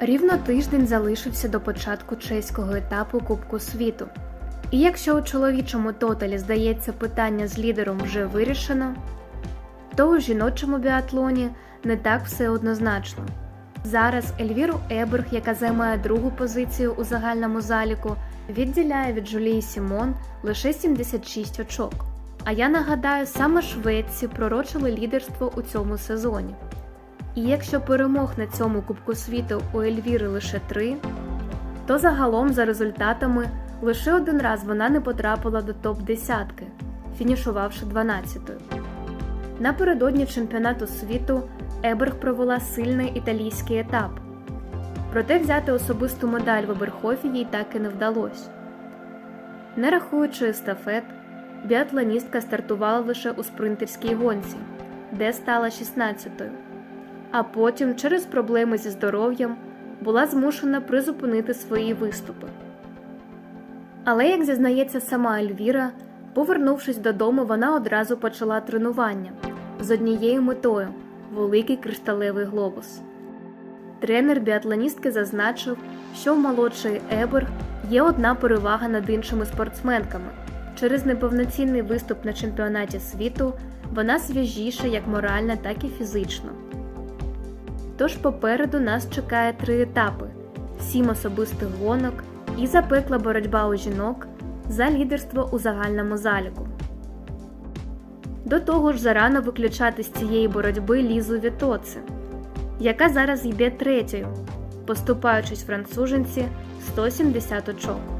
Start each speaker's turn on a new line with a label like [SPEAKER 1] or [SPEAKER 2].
[SPEAKER 1] Рівно тиждень залишився до початку чеського етапу Кубку світу. І якщо у чоловічому тоталі здається питання з лідером вже вирішено, то у жіночому біатлоні не так все однозначно. Зараз Ельвіру Еберг, яка займає другу позицію у загальному заліку, відділяє від Жулії Сімон лише 76 очок. А я нагадаю, саме шведці пророчили лідерство у цьому сезоні. І якщо перемог на цьому Кубку світу у Ельвіри лише три, то загалом за результатами лише один раз вона не потрапила до топ-10, фінішувавши 12-ю. Напередодні чемпіонату світу Еберг провела сильний італійський етап. Проте взяти особисту медаль в Оберхофі їй так і не вдалося. Не рахуючи естафет, біатлоністка стартувала лише у спринтерській гонці, де стала 16-ю. А потім, через проблеми зі здоров'ям, була змушена призупинити свої виступи. Але, як зізнається сама Ельвіра, повернувшись додому, вона одразу почала тренування з однією метою великий кришталевий глобус. Тренер біатлоністки зазначив, що в молодшої Еберг є одна перевага над іншими спортсменками. Через неповноцінний виступ на чемпіонаті світу вона свіжіша як морально, так і фізично. Тож попереду нас чекає три етапи: сім особистих гонок і запекла боротьба у жінок за лідерство у загальному заліку. До того ж, зарано виключати з цієї боротьби Лізу Вітоце, яка зараз йде третьою, поступаючись француженці 170 очок.